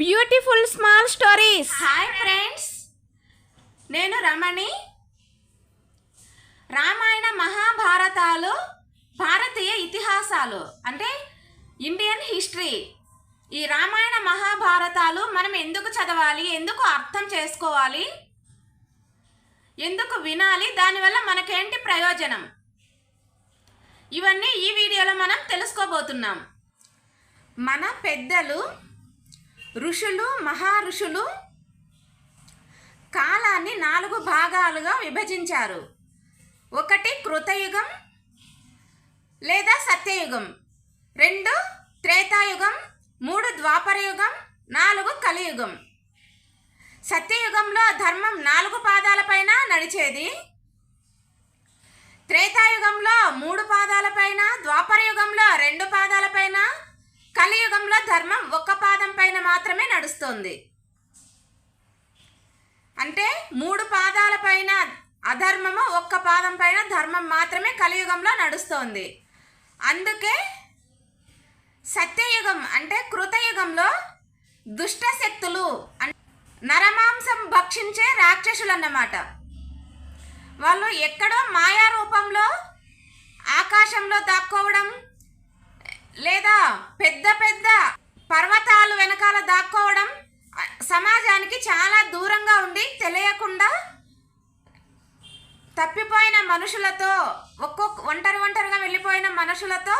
Beautiful small stories hi friends నేను రమణి. రామాయణ మహాభారతాలు భారతీయ ఇతిహాసాలు అంటే ఇండియన్ హిస్టరీ ఈ రామాయణ మహాభారతాలు మనం ఎందుకు చదవాలి ఎందుకు అర్థం చేసుకోవాలి ఎందుకు వినాలి దానివల్ల మనకేంటి ప్రయోజనం? ఇవన్నీ ఈ వీడియోలో మనం తెలుసుకోబోతున్నాం. మన పెద్దలు ఋషులు మహారుషులు కాలాన్ని నాలుగు భాగాలుగా విభజించారు. ఒకటి కృతయుగం లేదా సత్యయుగం. రెండు త్రేతాయుగం మూడు ద్వాపరయుగం నాలుగు కలియుగం. సత్యయుగంలో ధర్మం నాలుగు పాదాలపైన నడిచేది. త్రేతాయుగంలో మూడు పాదాలపైన ద్వాపరయుగంలో రెండు పాదాలపైన కలియుగంలో ధర్మం ఒక్క పాదం పైన మాత్రమే నడుస్తోంది. అంటే మూడు పాదాల పైన అధర్మము ఒక్క పాదం పైన ధర్మం మాత్రమే కలియుగంలో నడుస్తోంది. అందుకే సత్యయుగం అంటే కృతయుగంలో దుష్ట శక్తులు అన్- నరమాంసం భక్షించే రాక్షసులు అన్నమాట వాళ్ళు ఎక్కడో మాయా రూపంలో ఆకాశంలో దాక్కోవడం లేదా పెద్ద పెద్ద పర్వతాలు వెనకాల దాక్కోవడం సమాజానికి చాలా దూరంగా ఉండి తెలియకుండా తప్పిపోయిన మనుషులతో ఒక్కొక్క ఒంటరి ఒంటరిగా వెళ్ళిపోయిన మనుషులతో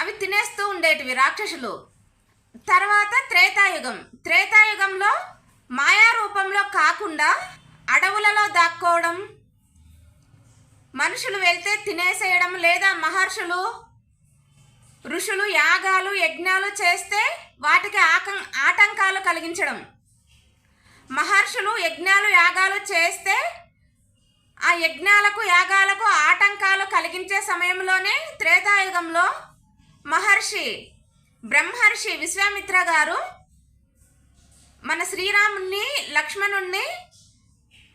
అవి తినేస్తూ ఉండేటివి రాక్షసులు. తర్వాత త్రేతాయుగం. త్రేతాయుగంలో మాయా రూపంలో కాకుండా అడవులలో దాక్కోవడం మనుషులు వెళ్తే తినేసేయడం లేదా మహర్షులు ఋషులు యాగాలు యజ్ఞాలు చేస్తే వాటికి ఆకం ఆటంకాలు కలిగించడం. మహర్షులు యజ్ఞాలు యాగాలు చేస్తే ఆ యజ్ఞాలకు యాగాలకు ఆటంకాలు కలిగించే సమయంలోనే త్రేతాయుగంలో మహర్షి బ్రహ్మర్షి విశ్వామిత్ర గారు మన శ్రీరాముణ్ణి లక్ష్మణుణ్ణి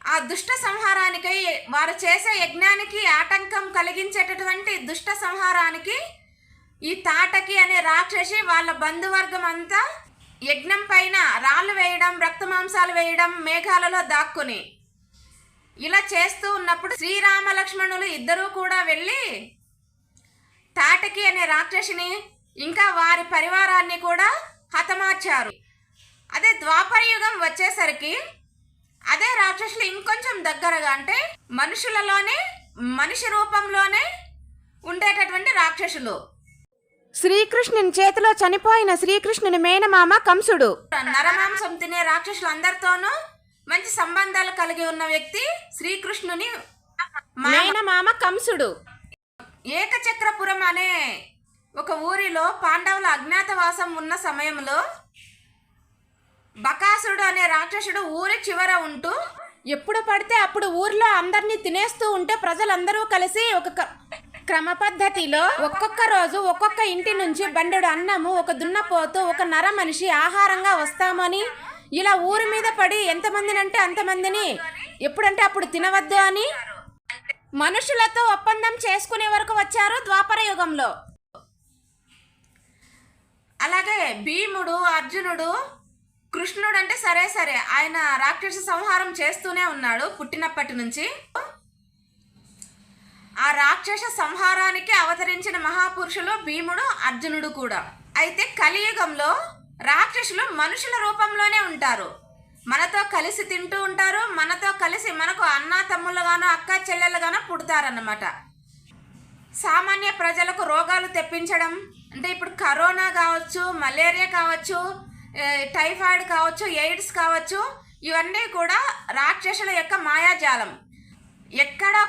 ఆ దుష్ట సంహారానికై వారు చేసే యజ్ఞానికి ఆటంకం కలిగించేటటువంటి దుష్ట సంహారానికి ఈ తాటకి అనే రాక్షసి వాళ్ళ బంధువర్గం అంతా యజ్ఞం పైన రాళ్ళు వేయడం రక్త మాంసాలు వేయడం మేఘాలలో దాక్కుని ఇలా చేస్తూ ఉన్నప్పుడు శ్రీరామ లక్ష్మణులు ఇద్దరూ కూడా వెళ్ళి తాటకి అనే రాక్షసిని ఇంకా వారి పరివారాన్ని కూడా హతమార్చారు. అదే ద్వాపర యుగం వచ్చేసరికి అదే రాక్షసులు ఇంకొంచెం దగ్గరగా అంటే మనుషులలోనే మనిషి రూపంలోనే ఉండేటటువంటి రాక్షసులు. శ్రీకృష్ణుని చేతిలో చనిపోయిన శ్రీకృష్ణుని మేనమామ కంసుడు నరమాంసం తినే రాక్షసులు అందరితోనూ మంచి సంబంధాలు కలిగి ఉన్న వ్యక్తి శ్రీకృష్ణుని మామ. మేనమామ కంసుడు ఏకచక్రపురం అనే ఒక ఊరిలో పాండవుల అజ్ఞాతవాసం ఉన్న సమయంలో బకాసుడు అనే రాక్షసుడు ఊరి చివర ఉంటూ ఎప్పుడు పడితే అప్పుడు ఊర్లో అందరినీ తినేస్తూ ఉంటే ప్రజలందరూ కలిసి ఒక క్రమ పద్ధతిలో ఒక్కొక్క రోజు ఒక్కొక్క ఇంటి నుంచి బండెడు అన్నము ఒక దున్నపోతు ఒక నర మనిషి ఆహారంగా వస్తామని ఇలా ఊరి మీద పడి ఎంతమందిని అంటే అంతమందిని ఎప్పుడంటే అప్పుడు తినవద్దు అని మనుషులతో ఒప్పందం చేసుకునే వరకు వచ్చారు ద్వాపర యుగంలో. అలాగే భీముడు అర్జునుడు కృష్ణుడు అంటే సరే సరే ఆయన రాక్షస సంహారం చేస్తూనే ఉన్నాడు పుట్టినప్పటి నుంచి. ఆ రాక్షస సంహారానికి అవతరించిన మహాపురుషులు భీముడు అర్జునుడు కూడా. అయితే కలియుగంలో రాక్షసులు మనుషుల రూపంలోనే ఉంటారు. మనతో కలిసి తింటూ ఉంటారు మనతో కలిసి మనకు అన్న తమ్ముళ్ళగానో అక్క చెల్లెలుగానో పుడతారన్నమాట. సామాన్య ప్రజలకు రోగాలు తెప్పించడం అంటే ఇప్పుడు కరోనా కావచ్చు మలేరియా కావచ్చు టైఫాయిడ్ కావచ్చు ఎయిడ్స్ కావచ్చు ఇవన్నీ కూడా రాక్షసుల యొక్క మాయాజాలం.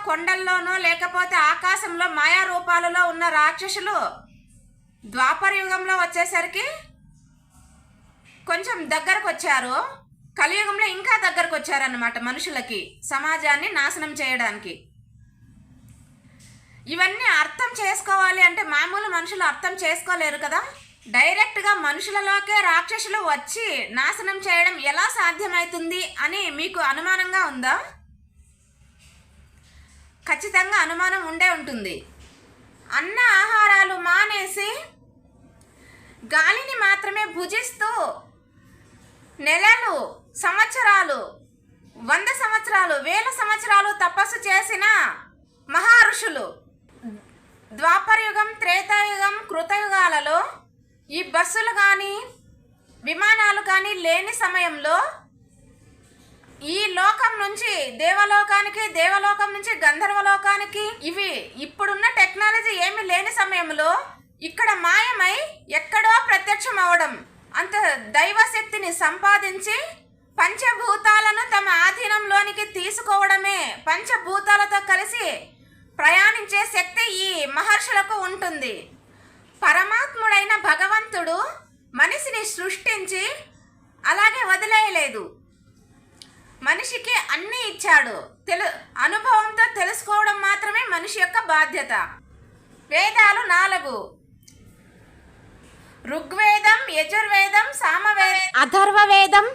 కొండల్లోనో లేకపోతే ఆకాశంలో మాయా రూపాలలో ఉన్న రాక్షసులు ద్వాపర యుగంలో వచ్చేసరికి కొంచెం దగ్గరకు వచ్చారు కలియుగంలో ఇంకా దగ్గరకు వచ్చారన్నమాట మనుషులకి సమాజాన్ని నాశనం చేయడానికి. ఇవన్నీ అర్థం చేసుకోవాలి అంటే మామూలు మనుషులు అర్థం చేసుకోలేరు కదా? డైరెక్ట్గా మనుషులలోకే రాక్షసులు వచ్చి నాశనం చేయడం ఎలా సాధ్యమవుతుంది అని మీకు అనుమానంగా ఉందా? ఖచ్చితంగా అనుమానం ఉండే ఉంటుంది. అన్న ఆహారాలు మానేసి గాలిని మాత్రమే భుజిస్తూ నెలలు సంవత్సరాలు వంద సంవత్సరాలు వేల సంవత్సరాలు తపస్సు చేసిన మహా ద్వాపరయుగం త్రేతాయుగం కృతయుగాలలో ఈ బస్సులు కానీ విమానాలు కానీ లేని సమయంలో ఈ లోకం నుంచి దేవలోకానికి దేవలోకం నుంచి గంధర్వలోకానికి ఇవి ఇప్పుడున్న టెక్నాలజీ ఏమీ లేని సమయంలో ఇక్కడ మాయమై ఎక్కడో ప్రత్యక్షం అవడం అంత దైవశక్తిని సంపాదించి పంచభూతాలను తమ ఆధీనంలోనికి తీసుకోవడమే పంచభూతాలతో కలిసి ప్రయాణించే శక్తి ఈ మహర్షులకు ఉంటుంది. పరమాత్ముడైన భగవంతుడు మనిషిని సృష్టించి అలాగే వదిలేయలేదు. మనిషికి అన్నీ ఇచ్చాడు. తెలు అనుభవంతో తెలుసుకోవడం మాత్రమే మనిషి యొక్క బాధ్యత. వేదాలు నాలుగు. ఋగ్వేదం యజుర్వేదం సామవేదం. అథర్వ వేదం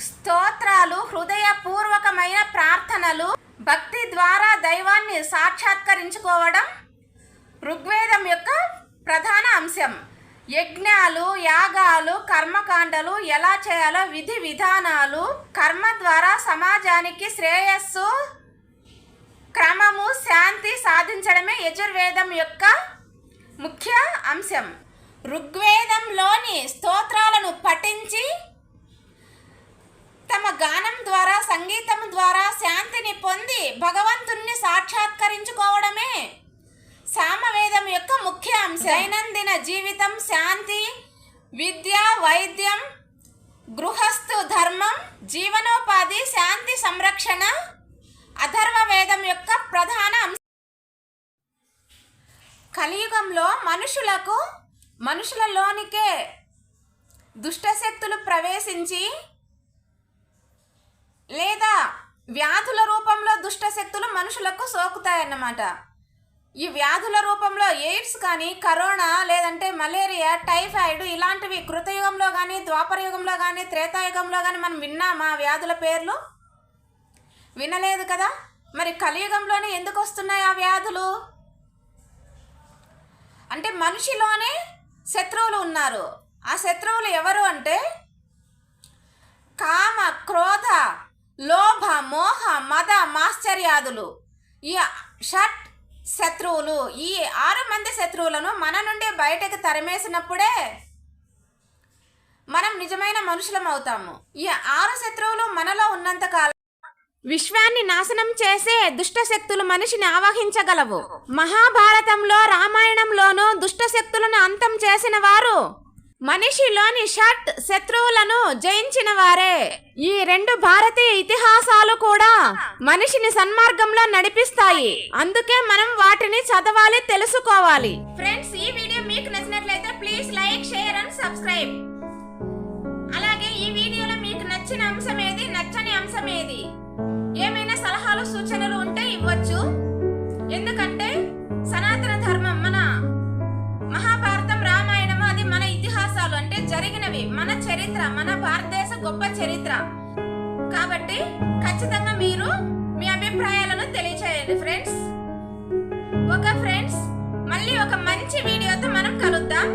స్తోత్రాలు హృదయపూర్వకమైన ప్రార్థనలు భక్తి ద్వారా దైవాన్ని సాక్షాత్కరించుకోవడం ఋగ్వేదం యొక్క ప్రధాన అంశం. యజ్ఞాలు యాగాలు కర్మకాండలు ఎలా చేయాలో విధి విధానాలు కర్మ ద్వారా సమాజానికి శ్రేయస్సు క్రమము శాంతి సాధించడమే యజుర్వేదం యొక్క ముఖ్య అంశం. ఋగ్వేదంలోని స్తోత్రాలను పఠించి తమ గానం ద్వారా సంగీతం ద్వారా శాంతిని పొంది భగవంతుణ్ణి సాక్షాత్కరించుకోవడమే సామవేదం యొక్క ముఖ్య అంశం. దైనందిన జీవితం శాంతి విద్య వైద్యం గృహస్థు ధర్మం జీవనోపాధి శాంతి సంరక్షణ అధర్వ వేదం యొక్క ప్రధాన అంశం. కలియుగంలో మనుషులకు మనుషులలోనికే దుష్టశక్తులు ప్రవేశించి లేదా వ్యాధుల రూపంలో దుష్టశక్తులు మనుషులకు సోకుతాయన్నమాట. ఈ వ్యాధుల రూపంలో ఎయిడ్స్ కానీ కరోనా లేదంటే మలేరియా టైఫాయిడ్ ఇలాంటివి కృతయుగంలో కానీ ద్వాపరయుగంలో కానీ త్రేతాయుగంలో కానీ మనం విన్నామా వ్యాధుల పేర్లు? వినలేదు కదా? మరి కలియుగంలోనే ఎందుకు వస్తున్నాయి ఆ వ్యాధులు? అంటే మనిషిలోనే శత్రువులు ఉన్నారు. ఆ శత్రువులు ఎవరు అంటే కామ క్రోధ లోభ మోహ మద మాశ్చర్యాదులు. ఈ షట్ శత్రువులు. ఈ ఆరు మంది శత్రువులను మన నుండి బయటకు తరిమేసినప్పుడే మనం నిజమైన మనుషులం అవుతాము. ఈ ఆరు శత్రువులు మనలో ఉన్నంత కాలం విశ్వాన్ని నాశనం చేసే దుష్ట శక్తులు మనిషిని ఆవహించగలవు. మహాభారతంలో రామాయణంలోనూ దుష్ట శక్తులను అంతం చేసిన వారు మనిషిలోని షట్ శత్రువులను జయించిన వారే ఈ రెండు భారతీయ ఇతిహాసాలు కూడా మనిషిని సన్మార్గంలో నడిపిస్తాయి. అందుకే మనం వాటిని చదవాలి తెలుసుకోవాలి. ఫ్రెండ్స్ ఈ వీడియో మీకు నచ్చినట్లయితే please like share and subscribe. అలాగే ఈ వీడియోలో మీకు నచ్చిన అంశం ఏది? నచ్చని అంశం ఏది? ఏమైనా సలహాలు సూచనలు ఉంటే ఇవ్వచ్చు. ఎందుకంటే సనాతన ధర్మం ఇతిహాసాలు జరిగినవి. మన చరిత్ర మన భారతదేశ గొప్ప చరిత్ర. కాబట్టి ఖచ్చితంగా మీరు మీ అభిప్రాయాలను తెలియచేయండి ఫ్రెండ్స్ ఒక ఫ్రెండ్స్ మళ్ళీ ఒక మంచి వీడియోతో మనం కలుద్దాం.